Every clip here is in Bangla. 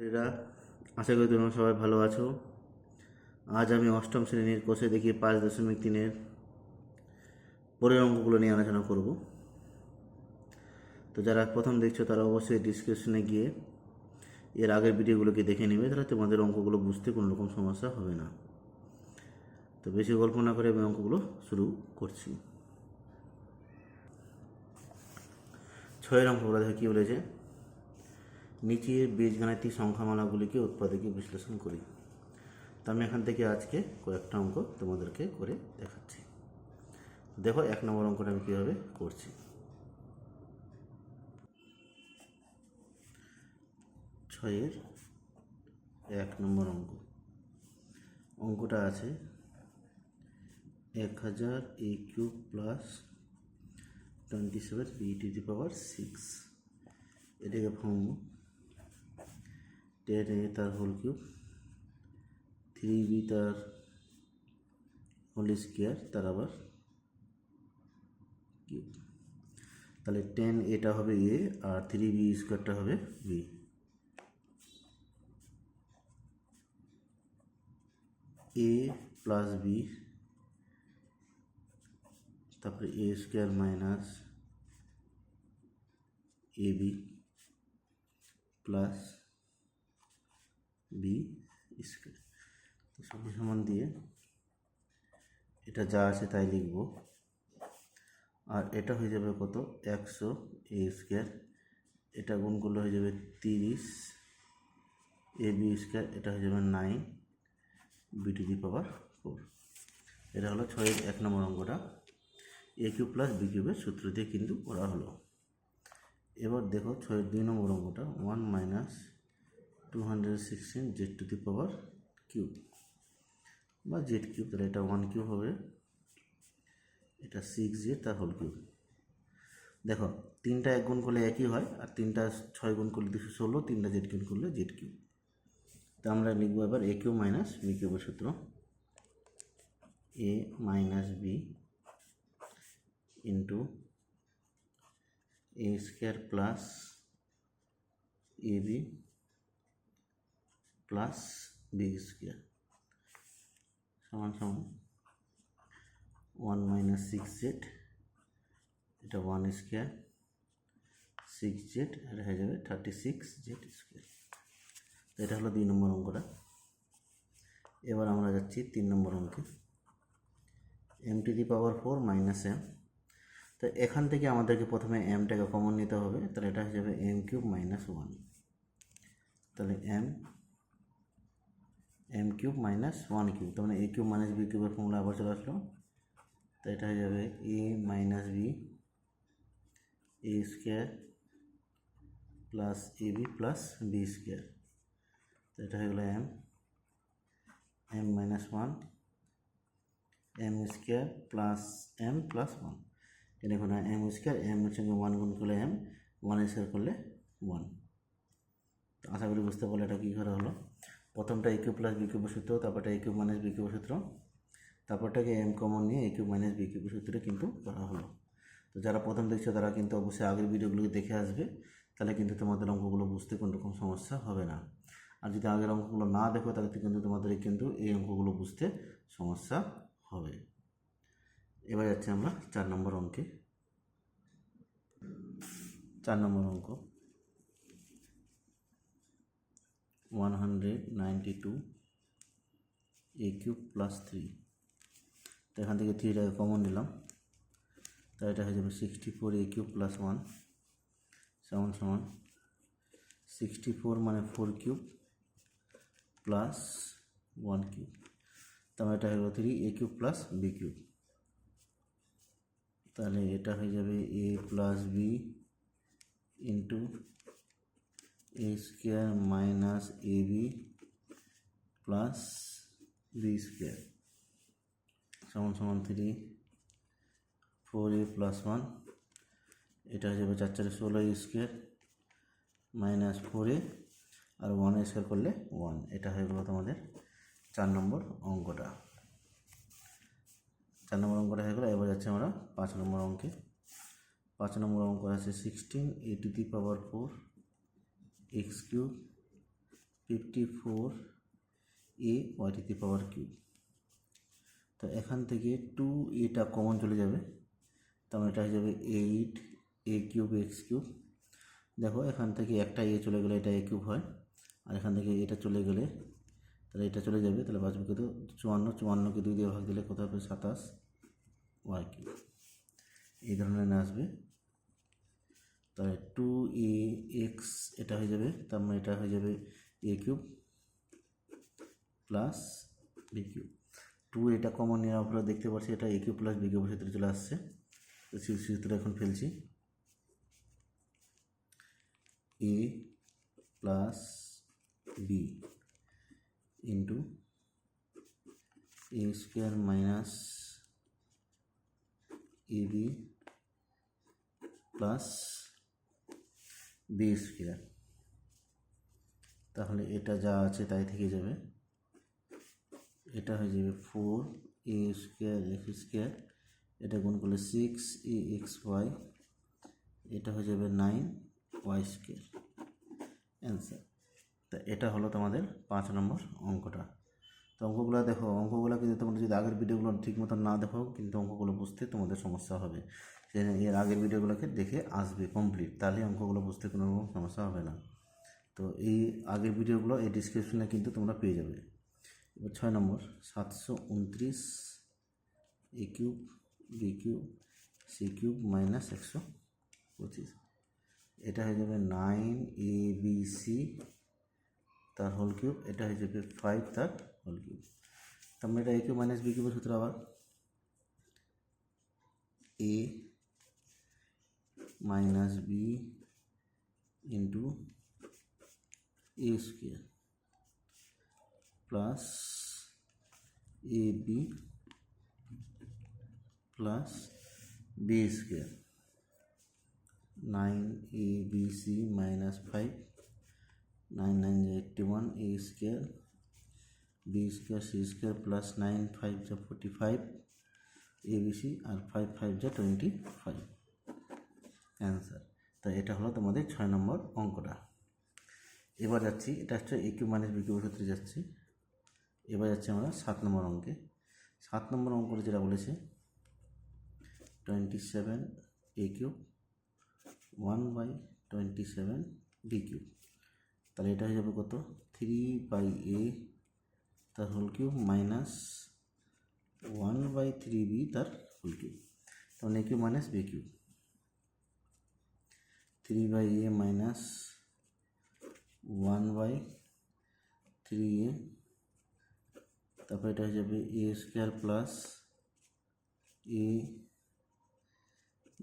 এরা আশা করি তোমরা সবাই ভালো আছো। আজ আমি অষ্টম শ্রেণির কোষে দেখি পাঁচ দশমিক তিনের পরের অঙ্কগুলো নিয়ে আলোচনা করব। তো যারা প্রথম দেখছ, তারা অবশ্যই ডিসক্রিপশনে গিয়ে এর আগের ভিডিওগুলোকে দেখে নেবে, তাহলে তোমাদের অঙ্কগুলো বুঝতে কোনো রকম সমস্যা হবে না। তো বেশি গল্প না করে আমি অঙ্কগুলো শুরু করছি। ছয়ের অঙ্কগুলো দেখে কী বলেছে? নিচের বীজগাণিতিক সংখ্যামালাগুলিকে উৎপাদকে বিশ্লেষণ করি। তো আমি এখান থেকে আজকে কয়েকটা অঙ্ক তোমাদেরকে করে দেখাচ্ছি। দেখো, এক নম্বর অঙ্কটা আমি কীভাবে করছি। ছয়ের এক নম্বর অঙ্ক। অঙ্কটা আছে এক হাজার A cube plus twenty seven B to the power six. এটাকে ফর্ম টেন এ তার হোল কিউব থ্রি বি তার হোল স্কোয়ার তার আবার কিউব তাহলে টেন এটা হবে এ আর থ্রি বি স্কোয়ারটা হবে বি এ প্লাস বি তারপরে A square minus A B plus B square. তো সমান সমান দিয়ে এটা যা আছে তাই লিখব। আর এটা হয়ে যাবে কত? একশো এ স্কোয়ার। এটা গুণ করলে হয়ে যাবে তিরিশ। এ বি স্কোয়ার, এটা হয়ে যাবে nine. B to the power four. এটা হলো ছয়ের এক নম্বর অঙ্কটা। এ কিউ প্লাস বি কিউবের সূত্র দিয়ে কিন্তু করা হলো। এবার দেখো ছয়ের দুই নম্বর অঙ্কটা, one minus two hundred sixteen Z to the power cube বা জেড কিউব তাহলে এটা ওয়ান কিউব হবে। এটা সিক্স জেড তার হোল কিউব দেখো, তিনটা এক গুণ করলে একই হয়, আর তিনটা ছয় গুণ করলে দুশো ষোলো, তিনটা জেড গুণ করলে জেড কিউব তা আমরা লিখব এবার এ কিউব মাইনাস বি কিউবের সূত্র। A minus B into A square plus A B plus B square. সমান সমান ওয়ান মাইনাস সিক্স জেড, এটা ওয়ান স্কোয়ার, সিক্স জেড এটা হয়ে যাবে থার্টি সিক্স জেড স্কোয়ার। এটা হলো দুই নম্বর অঙ্কটা। এবার আমরা যাচ্ছি তিন নম্বর অঙ্কে। M to the power four minus M তো এখান থেকে আমাদেরকে প্রথমে এমটাকে কমন নিতে হবে, তাহলে এটা হয়ে যাবে এম কিউব মাইনাস ওয়ান তাহলে M M cube minus one cube তার মানে এ কিউব মাইনাস বি কিউবের ফর্মুলা আবার চলে আসলো। তো এটা হয়ে যাবে A minus B A square plus A B plus B square তো এটা হয়ে গেলো M M minus one M square plus M plus one দেখুন এম স্কোয়ার এম এর সঙ্গে ওয়ান গুণ করলে এম ওয়ান স্কোয়ার করলে ওয়ান আশা করি বুঝতে পারলে এটা কী করা হলো। প্রথমটা A cube plus B cube সূত্র, তারপরটা এ মাইনাস বি সূত্র, তারপরটাকে এম কমন নিয়ে এ মাইনাস বি সূত্রে কিন্তু করা হলো। তো যারা প্রথম দেখছ, তারা কিন্তু অবশ্যই আগের ভিডিওগুলোকে দেখে আসবে, তাহলে কিন্তু তোমাদের অঙ্কগুলো বুঝতে কোনো রকম সমস্যা হবে না। আর যদি আগের অঙ্কগুলো না দেখো, তাহলে কিন্তু তোমাদের কিন্তু এই অঙ্কগুলো বুঝতে সমস্যা হবে। এবার যাচ্ছি আমরা চার নম্বর অঙ্কে। চার নম্বর অঙ্ক। One hundred ninety two A cube plus three তো এখান থেকে থ্রিটাকে কমন নিলাম। তাই এটা হয়ে যাবে sixty four A cube plus one সমান সমান সিক্সটি ফোর মানে four cube plus one cube তাহলে এটা হয়ে গেল three A cube plus B cube তাহলে এটা হয়ে যাবে A plus B into A square minus A B plus B square. সমান সমান three four A plus one এটা হয়ে যাবে চার চারে ষোলো স্কোয়ার মাইনাস ফোর এ আর ওয়ান স্কোয়ার করলে ওয়ান এটা হয়ে গেলো তোমাদের চার নম্বর অঙ্কটা। চার নম্বর অঙ্কটা হয়ে গেলো, এবার যাচ্ছে আমরা পাঁচ নম্বর অঙ্কে। পাঁচ নম্বর অঙ্ক আছে sixteen A to the power four X cube fifty four A Y to the power cube. তো এখান থেকে টু এটা কমন চলে যাবে। তার মানে এটা হয়ে যাবে eight A cube X cube. দেখো, এখান থেকে একটা এ চলে গেলে এটা এ কিউব হয়। আর এখান থেকে এটা চলে গেলে তাহলে এটা চলে যাবে। তাহলে বাঁচবে কত চুয়ান্ন, চুয়ান্নকে দুই দিয়ে ভাগ দিলে কত হবে? সাতাশ ওয়াই কিউব। এই ধরনের আসবে। তাহলে টু এ এক্স এটা হয়ে যাবে, তার মানে এটা হয়ে যাবে A cube plus B cube two এটা কমন নেওয়ার ফলে দেখতে পাচ্ছি, এটা এ কিউব প্লাস বি কিউবের সূত্রে চলে আসছে। তো সেই সূত্রে এখন ফেলছি। A plus B into A square minus A B plus B square তাহলে এটা যা আছে তাই থেকে যাবে। এটা হয়ে যাবে four A square X square. এটা গুণ করলে সিক্স এ এক্স ওয়াই। এটা হয়ে যাবে নাইন ওয়াই স্কোয়ার। অ্যান্সার। তা এটা হলো তোমাদের পাঁচ নম্বর অঙ্কটা। তো অঙ্কগুলো দেখো অঙ্কগুলো কিন্তু তোমরা যদি আগের ভিডিওগুলো ঠিক মতো না দেখো, কিন্তু অঙ্কগুলো বুঝতে তোমাদের সমস্যা হবে। জন্য এর আগের ভিডিওগুলোকে দেখে আসবে কমপ্লিট তাহলে অঙ্কগুলো বুঝতে কোনো রকম সমস্যা হবে না। তো এই আগের ভিডিওগুলো এই ডিসক্রিপশনে কিন্তু তোমরা পেয়ে যাবে। এবার ছয় নম্বর, সাতশো উনত্রিশ A cube B cube C cube minus একশো পঁচিশ। এটা হয়ে যাবে নাইন এ বি সি তার হোল কিউব এটা হয়ে যাবে ফাইভ তার হোল কিউব তারপরে এটা এ কিউব মাইনাস বি কিউবের সূত্র আবার? A minus B into A square plus A B plus B square nine A B C minus five nine nine eighty one A square B square C square plus nine five যা forty five A B C R five five যা টোয়েন্টি ফাইভ অ্যান্সার। তো এটা হলো তোমাদের ছয় নম্বর অঙ্কটা। এবার যাচ্ছি, এটা হচ্ছে A cube minus B cube ক্ষেত্রে যাচ্ছি। এবার যাচ্ছি আমরা সাত নম্বর অঙ্কে। সাত নম্বর অঙ্কটা যেটা বলেছে twenty seven A cube one by twenty seven B cube তাহলে এটা হয়ে যাবে কত? থ্রি বাই এ তার whole cube minus one by three B তার হোল কিউব তখন A cube minus B cube three by A minus one by three A তারপর এটা হয়ে যাবে A square plus A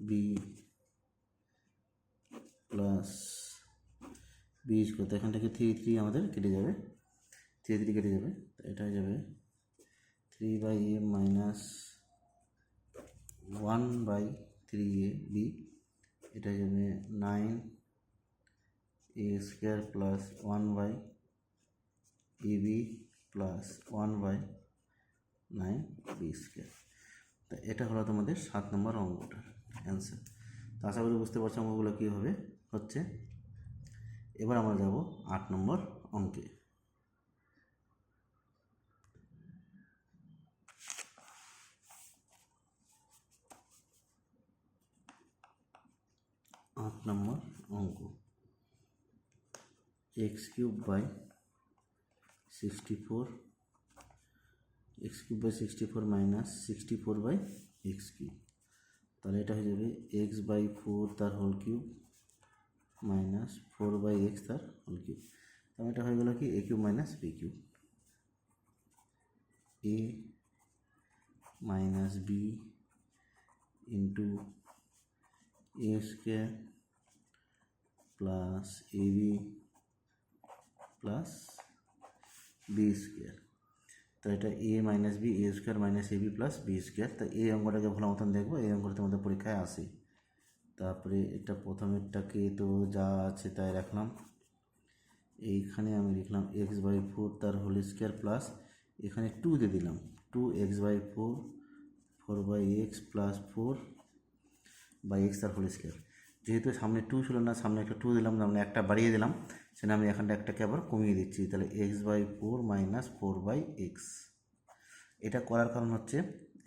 B plus B square তো এখান থেকে থ্রি থ্রি আমাদের কেটে যাবে থ্রি থ্রি কেটে যাবে তো এটা হয়ে যাবে three by A minus one by three A B এটা যাবে nine A square plus one by A B plus one by nine B square তো এটা হলো তোমাদের সাত নম্বর অঙ্কটার অ্যান্সার তো আশা করি বুঝতে পারছ অঙ্কগুলো কীভাবে হচ্ছে। এবার আমরা যাব আট নম্বর অঙ্কে। আট নম্বর অঙ্ক। X cube by sixty four X cube by sixty four minus sixty four by X cube তাহলে এটা হয়ে যাবে এক্স বাই ফোর তার whole cube minus four by X তার হোল কিউব তাহলে এটা হয়ে গেল কি? A cube minus B cube A minus B into A square plus A B plus B square তো এটা A minus B A square minus A B plus B square তো এই অঙ্কটাকে ভালো মতন দেখব, এই অঙ্কটা তোমাদের পরীক্ষায় আসে। তারপরে এটা প্রথমেরটাকে তো যা আছে তাই রাখলাম। এইখানে আমি লিখলাম এক্স বাই ফোর তার হোল স্কোয়ার প্লাস এখানে টু দিয়ে দিলাম। Two X by four four by X plus four by X তার হোল স্কোয়ার যেহেতু সামনে টু ছিল না, সামনে একটা টু দিলাম মানে একটা বাড়িয়ে দিলাম সেটা আমি এখানটা একটাকে আবার কমিয়ে দিচ্ছি। তাহলে X by four minus four by X এটা করার কারণ হচ্ছে,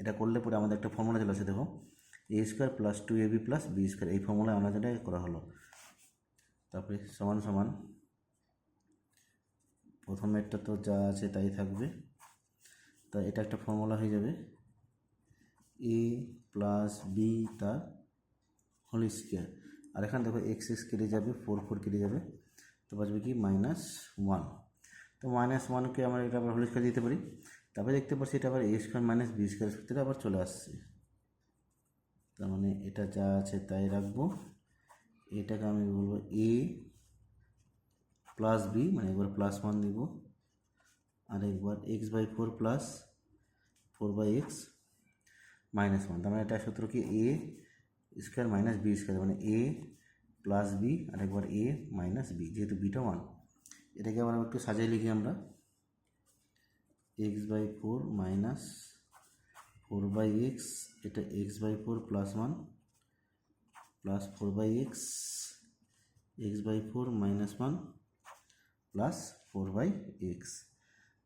এটা করলে পরে আমাদের একটা ফর্মুলা চলে আসে, দেখো A square plus two A B plus B square এই ফর্মুলা আনার জন্য করা হলো। তারপরে সমান সমান প্রথমেরটা তো যা আছে তাই থাকবে। তা এটা একটা ফর্মুলা হয়ে যাবে। এ প্লাস বি তার হোল স্কোয়ার আর এখানে দেখো এক্স এক্স কেটে যাবে ফোর ফোর কেটে যাবে, তো বাঁচবে কি? মাইনাস ওয়ান তো মাইনাস ওয়ানকে আমরা এটা আবার হোল দিতে পারি। তারপরে দেখতে পাচ্ছি এটা আবার A square minus B square সূত্রে আবার চলে আসছে। তার মানে এটা যা আছে তাই রাখব। এটাকে আমি বলব এ প্লাস বি মানে একবার প্লাস ওয়ান দিব। আর একবার X by four plus four by X minus one তার মানে এটা সূত্র কি? A square minus B square মানে এ প্লাস বি আর একবার এ মাইনাস বি, যেহেতু বিটা ওয়ান। এটাকে আবার একটু সাজিয়ে লিখি আমরা। X by four minus four by X, এটা X by four plus one, plus four by X X by four minus one, plus four by X.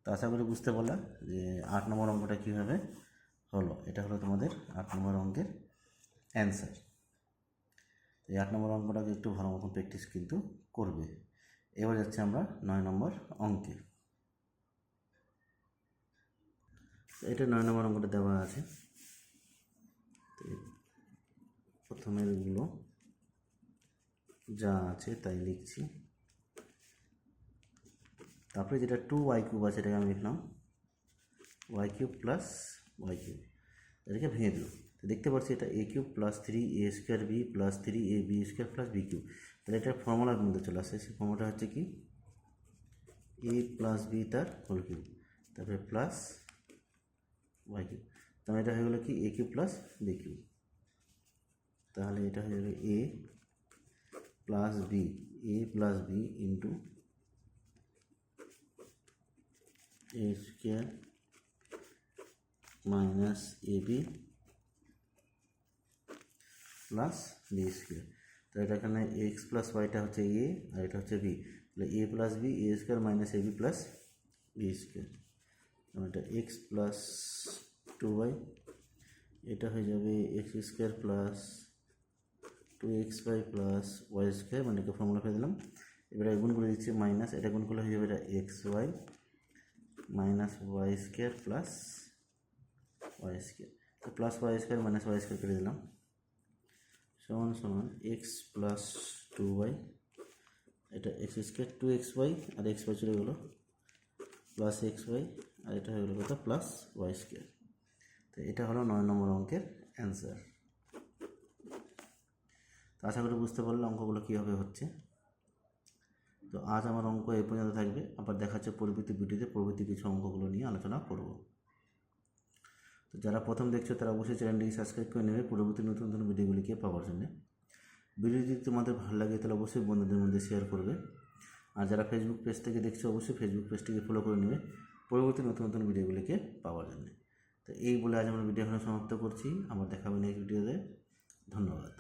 তো আশা করি বুঝতে পারলাম যে আট নম্বর অঙ্কটা কীভাবে হলো। এটা হলো তোমাদের আট নম্বর অঙ্কের অ্যান্সার। এই আট নম্বর অঙ্কটাকে একটু ভালো মতন প্র্যাকটিস কিন্তু করবে। এবার যাচ্ছে আমরা নয় নম্বর অঙ্কে। এটা নয় নম্বর অঙ্কটা দেওয়া আছে। তো প্রথমেরগুলো যা আছে তাই লিখছি। তারপরে যেটা টু ওয়াই কিউব আছে, এটাকে আমি লিখলাম। Y cube plus Y cube এটাকে ভেঙে দিল তো দেখতে পাচ্ছি এটা A cube plus three A square B plus three A B square plus B cube তাহলে এটা ফর্মুলার মধ্যে চলে আসে। সেই ফর্মুলাটা হচ্ছে কি? এ প্লাস বি তার হোল কিউব তারপরে প্লাস ওয়াই কিউব তাহলে এটা হয়ে গেলো কি? A cube plus B cube তাহলে এটা হয়ে যাবে A plus B A plus B into A square minus A B plus B square তো এটা এখানে এক্স প্লাস ওয়াইটা হচ্ছে এ আর এটা হচ্ছে বি তাহলে A plus B A square minus A B plus B square এটা এক্স প্লাস টু ওয়াই এটা হয়ে যাবে X square plus two X Y plus Y square মানে একে ফর্মুলা ফেলে দিলাম। এবারে গুণ করে দিচ্ছি মাইনাস এটা গুণ করলে হয়ে যাবে এটা X Y minus Y square plus Y square তো plus Y square minus Y square করে দিলাম। সমান সমান এক্স প্লাস টু ওয়াই এটা X square two X Y আর এক্স ওয়াই চলে গেলো প্লাস এক্স ওয়াই আর এটা হয়ে গেলো কত? প্লাস ওয়াই স্কোয়ার তো এটা হলো নয় নম্বর অঙ্কের অ্যান্সার তো আশা করি বুঝতে পারলে অঙ্কগুলো কীভাবে হচ্ছে। তো আজ আমার অঙ্ক এ পর্যন্ত থাকবে। আবার দেখা হচ্ছে পরবর্তী ভিডিওতে পরবর্তী কিছু অঙ্কগুলো নিয়ে আলোচনা করব। তো যারা প্রথম দেখছ তারা অবশ্যই চ্যানেলটিকে সাবস্ক্রাইব করে নেবে। পরবর্তী নতুন নতুন ভিডিওগুলিকে পাওয়ার জন্য। ভিডিও যদি তোমাদের ভালো লাগে তাহলে অবশ্যই বন্ধুদের মধ্যে শেয়ার করবে। আর যারা ফেসবুক পেজ থেকে দেখছ, অবশ্যই ফেসবুক পেজটিকে ফলো করে নেবে। পরবর্তী নতুন নতুন ভিডিওগুলিকে পাওয়ার জন্য। তো এই বলে আজ আমরা ভিডিও এখানে সমাপ্ত করছি। আবার দেখাবেন এই ভিডিওতে ধন্যবাদ।